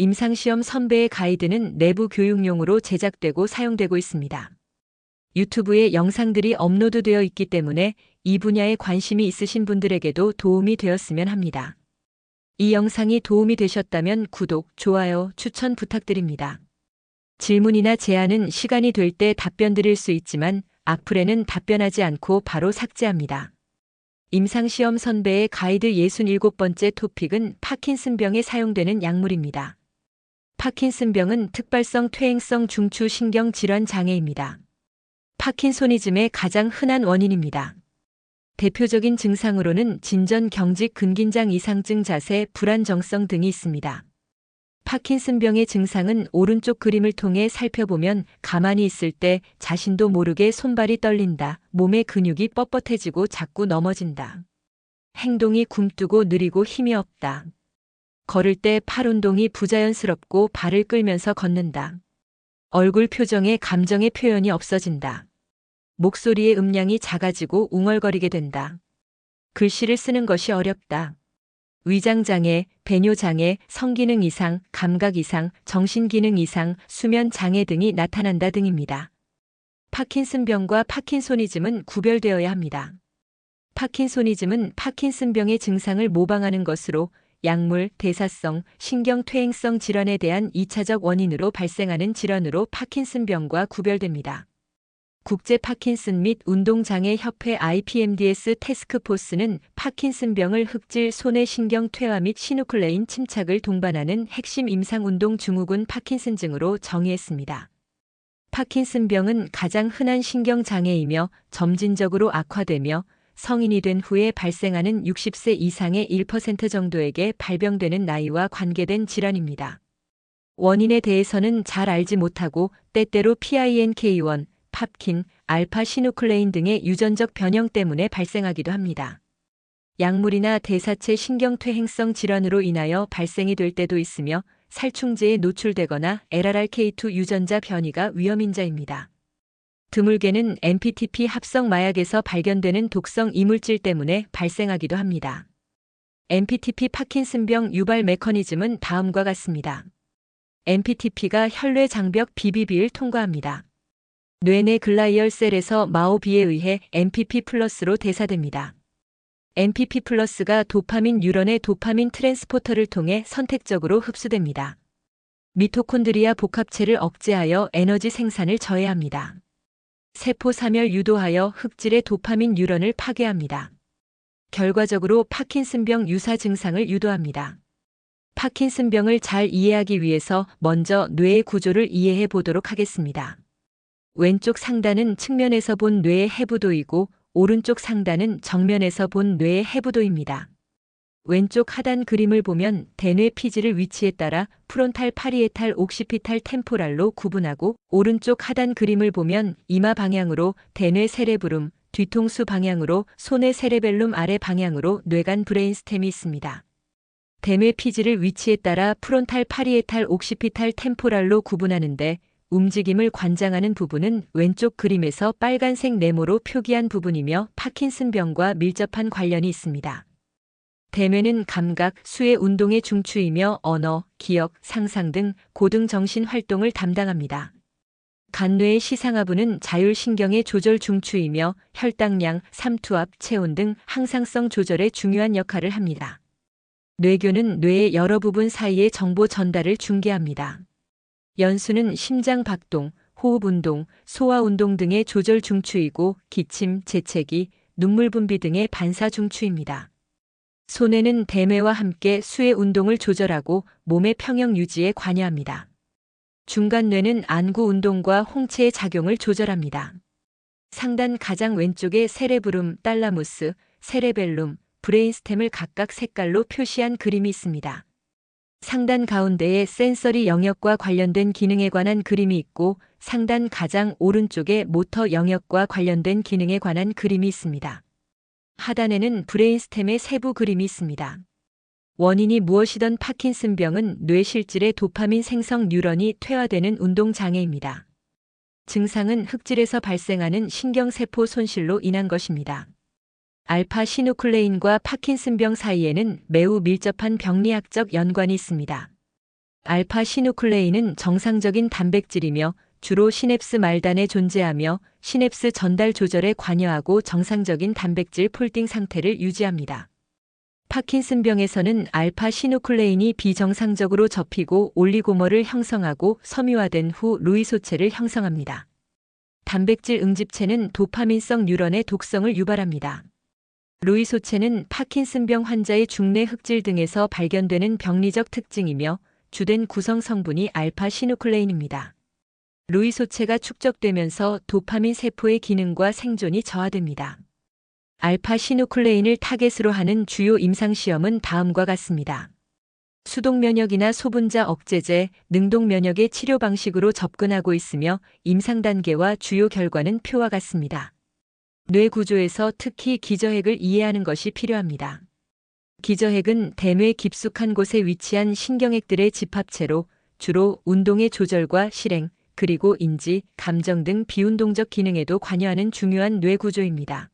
임상시험 선배의 가이드는 내부 교육용으로 제작되고 사용되고 있습니다. 유튜브에 영상들이 업로드되어 있기 때문에 이 분야에 관심이 있으신 분들에게도 도움이 되었으면 합니다. 이 영상이 도움이 되셨다면 구독, 좋아요, 추천 부탁드립니다. 질문이나 제안은 시간이 될 때 답변 드릴 수 있지만 악플에는 답변하지 않고 바로 삭제합니다. 임상시험 선배의 가이드 67번째 토픽은 파킨슨병에 사용되는 약물입니다. 파킨슨병은 특발성 퇴행성 중추 신경 질환 장애입니다. 파킨소니즘의 가장 흔한 원인입니다. 대표적인 증상으로는 진전 경직 근긴장 이상증 자세 불안정성 등이 있습니다. 파킨슨병의 증상은 오른쪽 그림을 통해 살펴보면 가만히 있을 때 자신도 모르게 손발이 떨린다. 몸의 근육이 뻣뻣해지고 자꾸 넘어진다. 행동이 굼뜨고 느리고 힘이 없다. 걸을 때 팔 운동이 부자연스럽고 발을 끌면서 걷는다. 얼굴 표정에 감정의 표현이 없어진다. 목소리의 음량이 작아지고 웅얼거리게 된다. 글씨를 쓰는 것이 어렵다. 위장장애, 배뇨장애, 성기능 이상, 감각 이상, 정신기능 이상, 수면 장애 등이 나타난다 등입니다. 파킨슨병과 파킨소니즘은 구별되어야 합니다. 파킨소니즘은 파킨슨병의 증상을 모방하는 것으로 약물, 대사성, 신경퇴행성 질환에 대한 2차적 원인으로 발생하는 질환으로 파킨슨병과 구별됩니다. 국제 파킨슨 및 운동장애 협회 IPMDS 테스크포스는 파킨슨병을 흑질 손의 신경 퇴화 및 시누클레인 침착을 동반하는 핵심 임상 운동 증후군 파킨슨증으로 정의했습니다. 파킨슨병은 가장 흔한 신경 장애이며 점진적으로 악화되며 성인이 된 후에 발생하는 60세 이상의 1% 정도에게 발병되는 나이와 관계된 질환입니다. 원인에 대해서는 잘 알지 못하고 때때로 PINK1, 팝킨, 알파 시누클레인 등의 유전적 변형 때문에 발생하기도 합니다. 약물이나 대사체 신경퇴행성 질환으로 인하여 발생이 될 때도 있으며 살충제에 노출되거나 LRRK2 유전자 변이가 위험인자입니다. 드물게는 MPTP 합성 마약에서 발견되는 독성 이물질 때문에 발생하기도 합니다. MPTP 파킨슨병 유발 메커니즘은 다음과 같습니다. MPTP가 혈뇌 장벽 BBB를 통과합니다. 뇌내 글라이얼 셀에서 마오비에 의해 MPP 플러스로 대사됩니다. MPP 플러스가 도파민 뉴런의 도파민 트랜스포터를 통해 선택적으로 흡수됩니다. 미토콘드리아 복합체를 억제하여 에너지 생산을 저해합니다. 세포 사멸 유도하여 흑질의 도파민 뉴런을 파괴합니다. 결과적으로 파킨슨병 유사 증상을 유도합니다. 파킨슨병을 잘 이해하기 위해서 먼저 뇌의 구조를 이해해 보도록 하겠습니다. 왼쪽 상단은 측면에서 본 뇌의 해부도이고 오른쪽 상단은 정면에서 본 뇌의 해부도입니다. 왼쪽 하단 그림을 보면 대뇌 피지를 위치에 따라 프론탈 파리에탈 옥시피탈 템포랄로 구분하고 오른쪽 하단 그림을 보면 이마 방향으로 대뇌 세레브룸, 뒤통수 방향으로 손의 세레벨룸 아래 방향으로 뇌간 브레인스템이 있습니다. 대뇌 피지를 위치에 따라 프론탈 파리에탈 옥시피탈 템포랄로 구분하는데 움직임을 관장하는 부분은 왼쪽 그림에서 빨간색 네모로 표기한 부분이며 파킨슨병과 밀접한 관련이 있습니다. 대뇌는 감각, 수의 운동의 중추이며 언어, 기억, 상상 등 고등 정신 활동을 담당합니다. 간뇌의 시상하부는 자율신경의 조절 중추이며 혈당량, 삼투압, 체온 등 항상성 조절에 중요한 역할을 합니다. 뇌교는 뇌의 여러 부분 사이의 정보 전달을 중개합니다. 연수는 심장 박동, 호흡 운동, 소화 운동 등의 조절 중추이고 기침, 재채기, 눈물 분비 등의 반사 중추입니다. 손해는 대뇌와 함께 수의 운동을 조절하고 몸의 평형 유지에 관여합니다. 중간뇌는 안구 운동과 홍채의 작용을 조절합니다. 상단 가장 왼쪽에 세레브룸, 딸라무스, 세레벨룸, 브레인스템을 각각 색깔로 표시한 그림이 있습니다. 상단 가운데에 센서리 영역과 관련된 기능에 관한 그림이 있고 상단 가장 오른쪽에 모터 영역과 관련된 기능에 관한 그림이 있습니다. 하단에는 브레인스템의 세부 그림이 있습니다. 원인이 무엇이던 파킨슨병은 뇌실질의 도파민 생성 뉴런이 퇴화되는 운동 장애입니다. 증상은 흑질에서 발생하는 신경세포 손실로 인한 것입니다. 알파 시누클레인과 파킨슨병 사이에는 매우 밀접한 병리학적 연관이 있습니다. 알파 시누클레인은 정상적인 단백질이며 주로 시냅스 말단에 존재하며 시냅스 전달 조절에 관여하고 정상적인 단백질 폴딩 상태를 유지합니다. 파킨슨병에서는 알파 시누클레인이 비정상적으로 접히고 올리고머를 형성하고 섬유화된 후 루이소체를 형성합니다. 단백질 응집체는 도파민성 뉴런의 독성을 유발합니다. 루이소체는 파킨슨병 환자의 중내 흑질 등에서 발견되는 병리적 특징이며 주된 구성 성분이 알파 시누클레인입니다. 루이소체가 축적되면서 도파민 세포의 기능과 생존이 저하됩니다. 알파 시누클레인을 타겟으로 하는 주요 임상시험은 다음과 같습니다. 수동 면역이나 소분자 억제제, 능동 면역의 치료 방식으로 접근하고 있으며 임상 단계와 주요 결과는 표와 같습니다. 뇌 구조에서 특히 기저핵을 이해하는 것이 필요합니다. 기저핵은 대뇌 깊숙한 곳에 위치한 신경핵들의 집합체로 주로 운동의 조절과 실행, 그리고 인지, 감정 등 비운동적 기능에도 관여하는 중요한 뇌 구조입니다.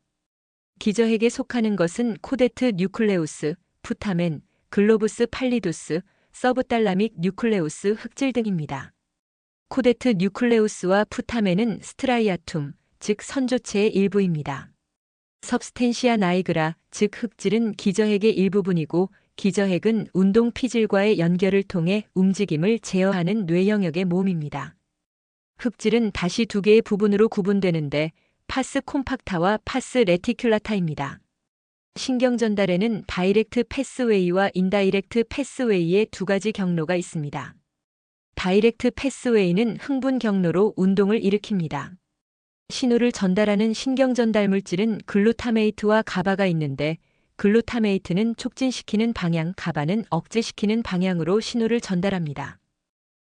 기저핵에 속하는 것은 코데트 뉴클레우스, 푸타멘, 글로부스 팔리두스, 서브달라믹 뉴클레우스 흑질 등입니다. 코데트 뉴클레우스와 푸타멘은 스트라이아툼, 즉 선조체의 일부입니다. 섭스텐시아 나이그라, 즉 흑질은 기저핵의 일부분이고 기저핵은 운동 피질과의 연결을 통해 움직임을 제어하는 뇌 영역의 몸입니다. 흑질은 다시 두 개의 부분으로 구분되는데 파스 콤팍타와 파스 레티큘라타입니다. 신경 전달에는 다이렉트 패스웨이와 인다이렉트 패스웨이의 두 가지 경로가 있습니다. 다이렉트 패스웨이는 흥분 경로로 운동을 일으킵니다. 신호를 전달하는 신경 전달 물질은 글루타메이트와 가바가 있는데 글루타메이트는 촉진시키는 방향, 가바는 억제시키는 방향으로 신호를 전달합니다.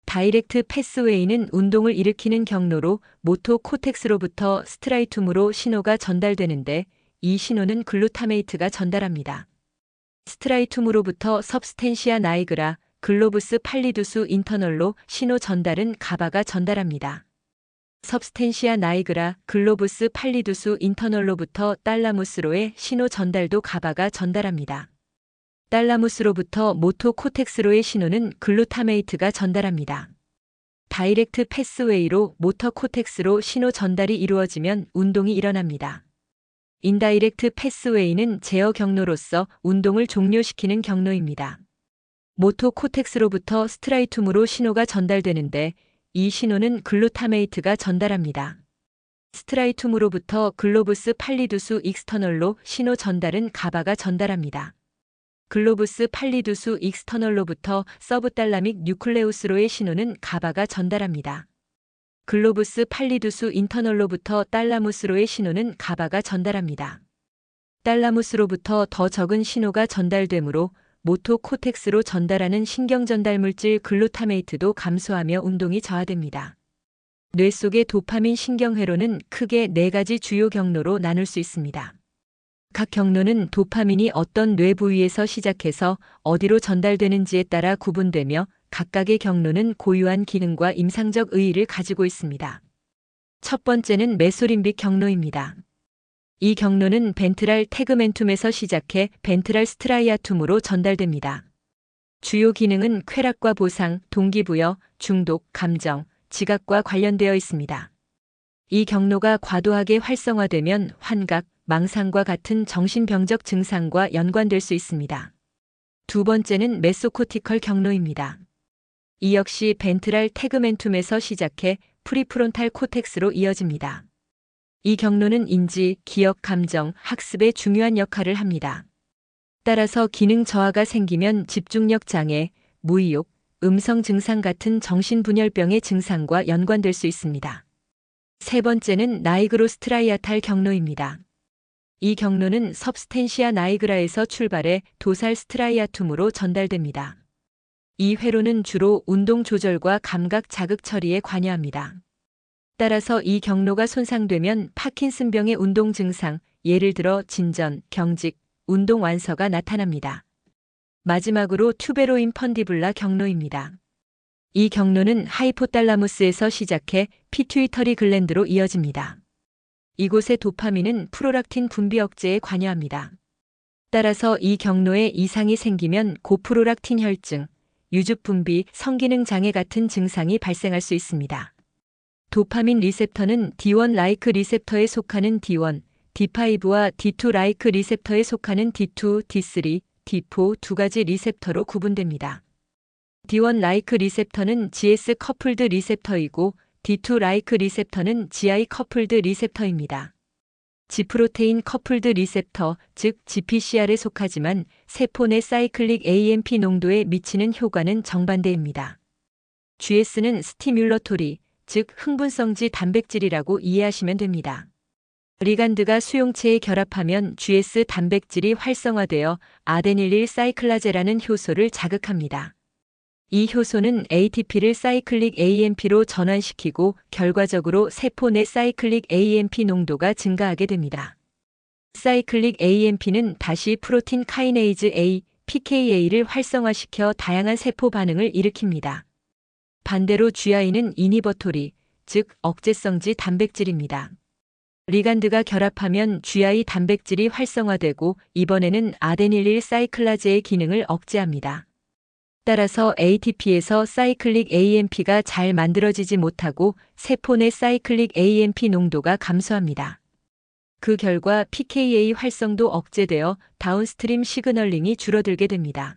다이렉트 패스웨이는 운동을 일으키는 경로로 모토 코텍스로부터 스트라이툼으로 신호가 전달되는데 이 신호는 글루타메이트가 전달합니다. 스트라이툼으로부터 섭스텐시아 나이그라, 글로부스 팔리두스 인터널로 신호 전달은 가바가 전달합니다. 섭스텐시아 나이그라, 글로부스 팔리두스 인터널로부터 딸라무스로의 신호 전달도 가바가 전달합니다. 딸라무스로부터 모토 코텍스로의 신호는 글루타메이트가 전달합니다. 다이렉트 패스웨이로 모터 코텍스로 신호 전달이 이루어지면 운동이 일어납니다. 인다이렉트 패스웨이는 제어 경로로서 운동을 종료시키는 경로입니다. 모토 코텍스로부터 스트라이툼으로 신호가 전달되는데 이 신호는 글루타메이트가 전달합니다. 스트라이툼으로부터 글로부스 팔리두스 익스터널로 신호 전달은 가바가 전달합니다. 글로부스 팔리두스 익스터널로부터 서브달라믹 뉴클레우스로의 신호는 가바가 전달합니다. 글로부스 팔리두스 인터널로부터 딸라무스로의 신호는 가바가 전달합니다. 딸라무스로부터 더 적은 신호가 전달되므로 모토 코텍스로 전달하는 신경 전달 물질 글루타메이트도 감소하며 운동이 저하됩니다. 뇌 속의 도파민 신경회로는 크게 네 가지 주요 경로로 나눌 수 있습니다. 각 경로는 도파민이 어떤 뇌 부위에서 시작해서 어디로 전달되는지에 따라 구분되며 각각의 경로는 고유한 기능과 임상적 의의를 가지고 있습니다. 첫 번째는 메소림빅 경로입니다. 이 경로는 벤트랄 태그멘툼에서 시작해 벤트랄 스트라이아툼으로 전달됩니다. 주요 기능은 쾌락과 보상, 동기부여, 중독, 감정, 지각과 관련되어 있습니다. 이 경로가 과도하게 활성화되면 환각, 망상과 같은 정신병적 증상과 연관될 수 있습니다. 두 번째는 메소코티컬 경로입니다. 이 역시 벤트랄 태그멘툼에서 시작해 프리프론탈 코텍스로 이어집니다. 이 경로는 인지, 기억, 감정, 학습에 중요한 역할을 합니다. 따라서 기능 저하가 생기면 집중력 장애, 무의욕, 음성 증상 같은 정신분열병의 증상과 연관될 수 있습니다. 세 번째는 나이그로스트라이아탈 경로입니다. 이 경로는 섭스텐시아 나이그라에서 출발해 도살 스트라이아툼으로 전달됩니다. 이 회로는 주로 운동 조절과 감각 자극 처리에 관여합니다. 따라서 이 경로가 손상되면 파킨슨병의 운동 증상, 예를 들어 진전, 경직, 운동 완서가 나타납니다. 마지막으로 튜베로인 펀디블라 경로입니다. 이 경로는 하이포달라무스에서 시작해 피투이터리 글랜드로 이어집니다. 이곳의 도파민은 프로락틴 분비 억제에 관여합니다. 따라서 이 경로에 이상이 생기면 고프로락틴 혈증, 유즙 분비, 성기능 장애 같은 증상이 발생할 수 있습니다. 도파민 리셉터는 D1 라이크 리셉터에 속하는 D1, D5와 D2 라이크 리셉터에 속하는 D2, D3, D4 두 가지 리셉터로 구분됩니다. D1 라이크 리셉터는 GS 커플드 리셉터이고 D2 라이크 리셉터는 GI 커플드 리셉터입니다. 지프로테인 커플드 리셉터, 즉 GPCR에 속하지만 세포 내 사이클릭 AMP 농도에 미치는 효과는 정반대입니다. GS는 스티뮬러토리, 즉 흥분성지 단백질이라고 이해하시면 됩니다. 리간드가 수용체에 결합하면 GS 단백질이 활성화되어 아데닐릴 사이클라제라는 효소를 자극합니다. 이 효소는 ATP를 사이클릭 AMP로 전환시키고 결과적으로 세포 내 사이클릭 AMP 농도가 증가하게 됩니다. 사이클릭 AMP는 다시 프로틴 카이네이즈 A, PKA를 활성화시켜 다양한 세포 반응을 일으킵니다. 반대로 GI는 이니버토리, 즉 억제성지 단백질입니다. 리간드가 결합하면 GI 단백질이 활성화되고 이번에는 아데닐릴 사이클라제의 기능을 억제합니다. 따라서 ATP에서 사이클릭 AMP가 잘 만들어지지 못하고 세포 내 사이클릭 AMP 농도가 감소합니다. 그 결과 PKA 활성도 억제되어 다운스트림 시그널링이 줄어들게 됩니다.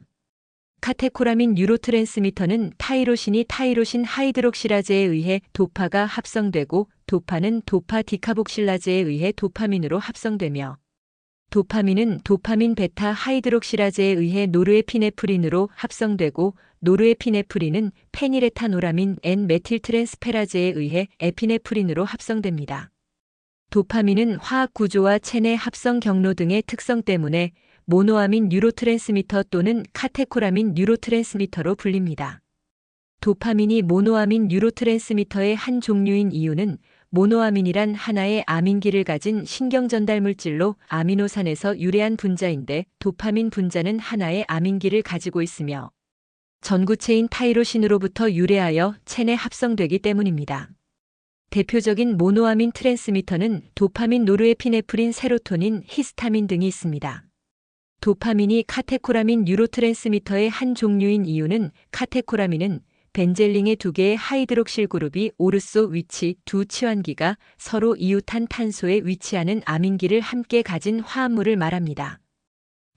카테코라민 뉴로트랜스미터는 타이로신이 타이로신 하이드록실라제에 의해 도파가 합성되고 도파는 도파 디카복실라제에 의해 도파민으로 합성되며 도파민은 도파민 베타 하이드록실라제에 의해 노르에피네프린으로 합성되고 노르에피네프린은 페니레타노라민 N 메틸트랜스페라제에 의해 에피네프린으로 합성됩니다. 도파민은 화학 구조와 체내 합성 경로 등의 특성 때문에 모노아민 뉴로트랜스미터 또는 카테코라민 뉴로트랜스미터로 불립니다. 도파민이 모노아민 뉴로트랜스미터의 한 종류인 이유는 모노아민이란 하나의 아민기를 가진 신경 전달 물질로 아미노산에서 유래한 분자인데 도파민 분자는 하나의 아민기를 가지고 있으며 전구체인 타이로신으로부터 유래하여 체내 합성되기 때문입니다. 대표적인 모노아민 트랜스미터는 도파민, 노르에피네프린, 세로토닌, 히스타민 등이 있습니다. 도파민이 카테코라민 뉴로트랜스미터의 한 종류인 이유는 카테코라민은 벤젤링의 두 개의 하이드록실 그룹이 오르소 위치 두 치환기가 서로 이웃한 탄소에 위치하는 아민기를 함께 가진 화합물을 말합니다.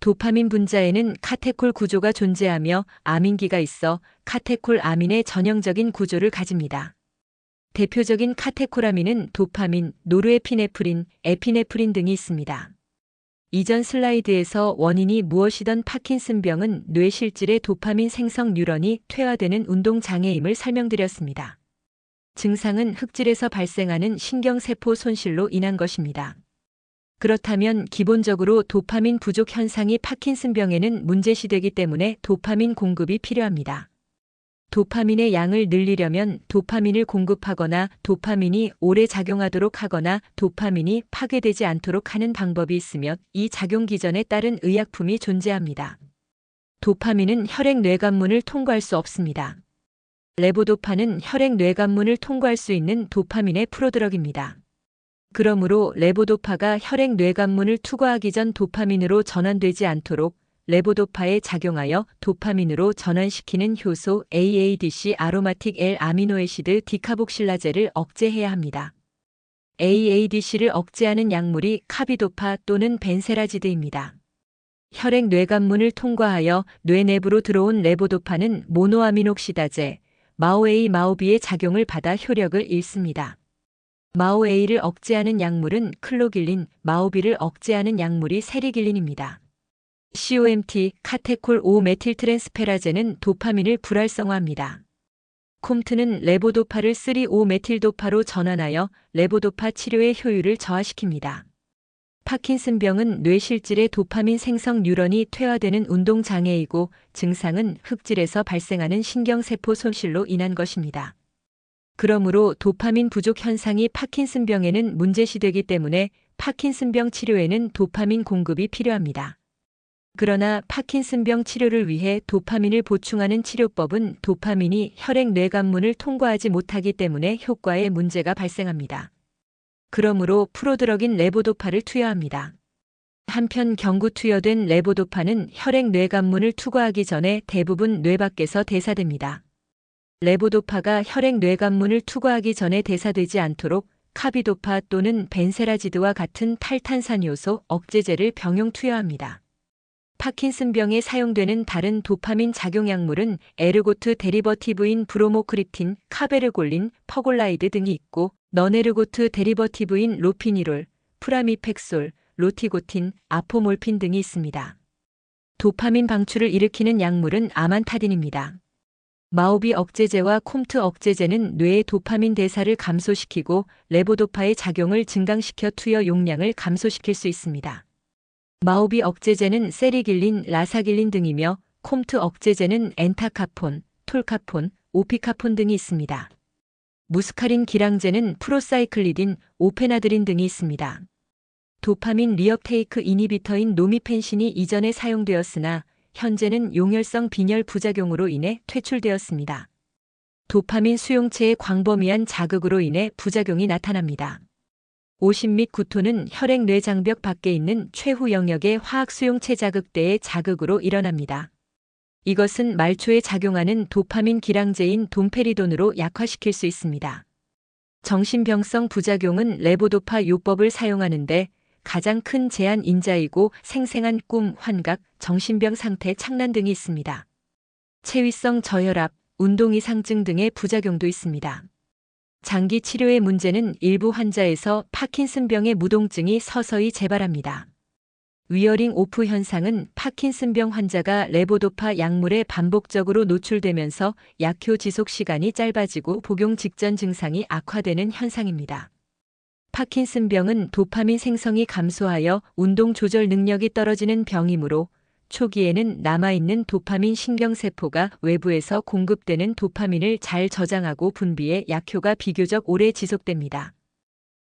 도파민 분자에는 카테콜 구조가 존재하며 아민기가 있어 카테콜 아민의 전형적인 구조를 가집니다. 대표적인 카테코라민은 도파민, 노르에피네프린, 에피네프린 등이 있습니다. 이전 슬라이드에서 원인이 무엇이던 파킨슨병은 뇌실질의 도파민 생성 뉴런이 퇴화되는 운동 장애임을 설명드렸습니다. 증상은 흑질에서 발생하는 신경세포 손실로 인한 것입니다. 그렇다면 기본적으로 도파민 부족 현상이 파킨슨병에는 문제시되기 때문에 도파민 공급이 필요합니다. 도파민의 양을 늘리려면 도파민을 공급하거나 도파민이 오래 작용하도록 하거나 도파민이 파괴되지 않도록 하는 방법이 있으며 이 작용 기전에 따른 의약품이 존재합니다. 도파민은 혈액 뇌관문을 통과할 수 없습니다. 레보도파는 혈액 뇌관문을 통과할 수 있는 도파민의 프로드럭입니다. 그러므로 레보도파가 혈액 뇌관문을 투과하기 전 도파민으로 전환되지 않도록 레보도파에 작용하여 도파민으로 전환시키는 효소 AADC 아로마틱 L 아미노에시드 디카복실라제를 억제해야 합니다. AADC를 억제하는 약물이 카비도파 또는 벤세라지드입니다. 혈액 뇌관문을 통과하여 뇌 내부로 들어온 레보도파는 모노아미녹시다제, 마오A 마오비의 작용을 받아 효력을 잃습니다. 마오A를 억제하는 약물은 클로길린, 마오비를 억제하는 약물이 세리길린입니다. COMT, 카테콜 5메틸 트랜스페라제는 도파민을 불활성화합니다. 콤트는 레보도파를 3,5메틸도파로 전환하여 레보도파 치료의 효율을 저하시킵니다. 파킨슨병은 뇌실질의 도파민 생성 뉴런이 퇴화되는 운동 장애이고 증상은 흑질에서 발생하는 신경세포 손실로 인한 것입니다. 그러므로 도파민 부족 현상이 파킨슨병에는 문제시되기 때문에 파킨슨병 치료에는 도파민 공급이 필요합니다. 그러나 파킨슨병 치료를 위해 도파민을 보충하는 치료법은 도파민이 혈액 뇌관문을 통과하지 못하기 때문에 효과에 문제가 발생합니다. 그러므로 프로드럭인 레보도파를 투여합니다. 한편 경구 투여된 레보도파는 혈액 뇌관문을 투과하기 전에 대부분 뇌 밖에서 대사됩니다. 레보도파가 혈액 뇌관문을 투과하기 전에 대사되지 않도록 카비도파 또는 벤세라지드와 같은 탈탄산 요소 억제제를 병용 투여합니다. 파킨슨병에 사용되는 다른 도파민 작용약물은 에르고트 데리버티브인 브로모크립틴, 카베르골린, 퍼골라이드 등이 있고 너네르고트 데리버티브인 로피니롤, 프라미펙솔, 로티고틴, 아포몰핀 등이 있습니다. 도파민 방출을 일으키는 약물은 아만타딘입니다. 마오비 억제제와 콤트 억제제는 뇌의 도파민 대사를 감소시키고 레보도파의 작용을 증강시켜 투여 용량을 감소시킬 수 있습니다. 마오비 억제제는 세리길린, 라사길린 등이며 콤트 억제제는 엔타카폰, 톨카폰, 오피카폰 등이 있습니다. 무스카린 기량제는 프로사이클리딘, 오페나드린 등이 있습니다. 도파민 리업테이크 이니비터인 노미펜신이 이전에 사용되었으나 현재는 용혈성 빈혈 부작용으로 인해 퇴출되었습니다. 도파민 수용체의 광범위한 자극으로 인해 부작용이 나타납니다. 오심 및 구토는 혈액 뇌장벽 밖에 있는 최후 영역의 화학 수용체 자극대의 자극으로 일어납니다. 이것은 말초에 작용하는 도파민 기량제인 돈페리돈으로 약화시킬 수 있습니다. 정신병성 부작용은 레보도파 요법을 사용하는데 가장 큰 제한 인자이고 생생한 꿈, 환각, 정신병 상태 착란 등이 있습니다. 체위성 저혈압, 운동 이상증 등의 부작용도 있습니다. 장기 치료의 문제는 일부 환자에서 파킨슨병의 무동증이 서서히 재발합니다. 위어링 오프 현상은 파킨슨병 환자가 레보도파 약물에 반복적으로 노출되면서 약효 지속 시간이 짧아지고 복용 직전 증상이 악화되는 현상입니다. 파킨슨병은 도파민 생성이 감소하여 운동 조절 능력이 떨어지는 병이므로 초기에는 남아있는 도파민 신경세포가 외부에서 공급되는 도파민을 잘 저장하고 분비해 약효가 비교적 오래 지속됩니다.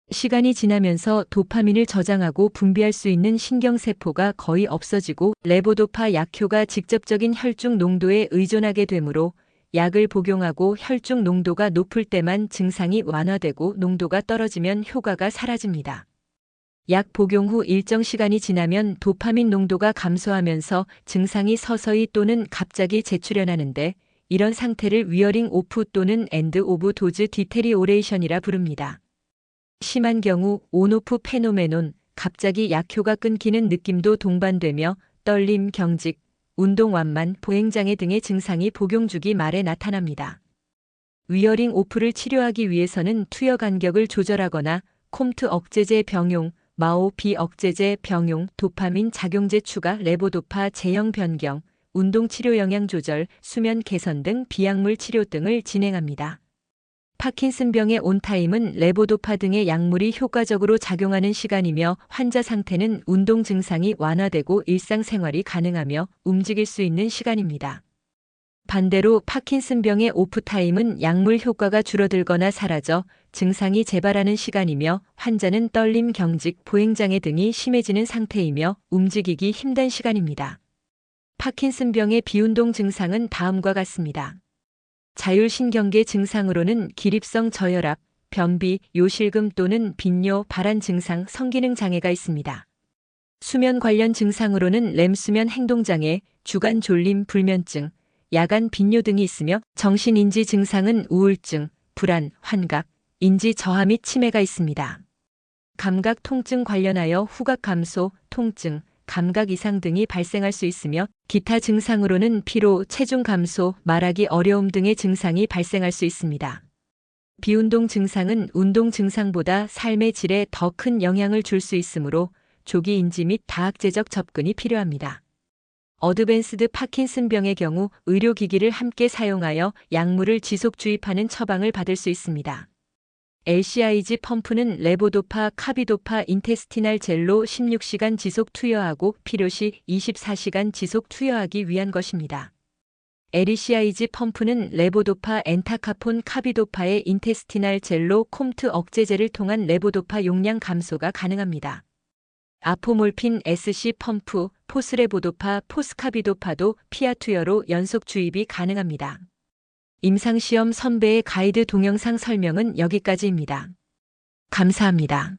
시간이 지나면서 도파민을 저장하고 분비할 수 있는 신경세포가 거의 없어지고 레보도파 약효가 직접적인 혈중 농도에 의존하게 되므로 약을 복용하고 혈중 농도가 높을 때만 증상이 완화되고 농도가 떨어지면 효과가 사라집니다. 약 복용 후 일정 시간이 지나면 도파민 농도가 감소하면서 증상이 서서히 또는 갑자기 재출현하는데 이런 상태를 위어링 오프 또는 엔드 오브 도즈 디테리오레이션이라 부릅니다. 심한 경우 온오프 페노메논, 갑자기 약효가 끊기는 느낌도 동반되며 떨림, 경직, 운동 완만, 보행장애 등의 증상이 복용 주기 말에 나타납니다. 위어링 오프를 치료하기 위해서는 투여 간격을 조절하거나 콤트 억제제 병용, 마오 비억제제 병용, 도파민 작용제 추가, 레보도파 제형 변경, 운동 치료 영양 조절, 수면 개선 등 비약물 치료 등을 진행합니다. 파킨슨병의 온타임은 레보도파 등의 약물이 효과적으로 작용하는 시간이며 환자 상태는 운동 증상이 완화되고 일상생활이 가능하며 움직일 수 있는 시간입니다. 반대로 파킨슨병의 오프타임은 약물 효과가 줄어들거나 사라져 증상이 재발하는 시간이며 환자는 떨림, 경직, 보행장애 등이 심해지는 상태이며 움직이기 힘든 시간입니다. 파킨슨병의 비운동 증상은 다음과 같습니다. 자율신경계 증상으로는 기립성 저혈압, 변비, 요실금 또는 빈뇨, 발한 증상, 성기능 장애가 있습니다. 수면 관련 증상으로는 렘수면 행동장애, 주간 졸림, 불면증, 야간 빈뇨 등이 있으며 정신인지 증상은 우울증, 불안, 환각, 인지 저하 및 치매가 있습니다. 감각 통증 관련하여 후각 감소, 통증, 감각 이상 등이 발생할 수 있으며 기타 증상으로는 피로, 체중 감소, 말하기 어려움 등의 증상이 발생할 수 있습니다. 비운동 증상은 운동 증상보다 삶의 질에 더 큰 영향을 줄 수 있으므로 조기 인지 및 다학제적 접근이 필요합니다. 어드밴스드 파킨슨병의 경우 의료기기를 함께 사용하여 약물을 지속 주입하는 처방을 받을 수 있습니다. LCIG 펌프는 레보도파, 카비도파, 인테스티날 젤로 16시간 지속 투여하고 필요시 24시간 지속 투여하기 위한 것입니다. LECIG 펌프는 레보도파, 엔타카폰, 카비도파의 인테스티날 젤로 콤트 억제제를 통한 레보도파 용량 감소가 가능합니다. 아포몰핀 SC 펌프, 포스레보도파, 포스카비도파도 피아 투여로 연속 주입이 가능합니다. 임상시험 선배의 가이드 동영상 설명은 여기까지입니다. 감사합니다.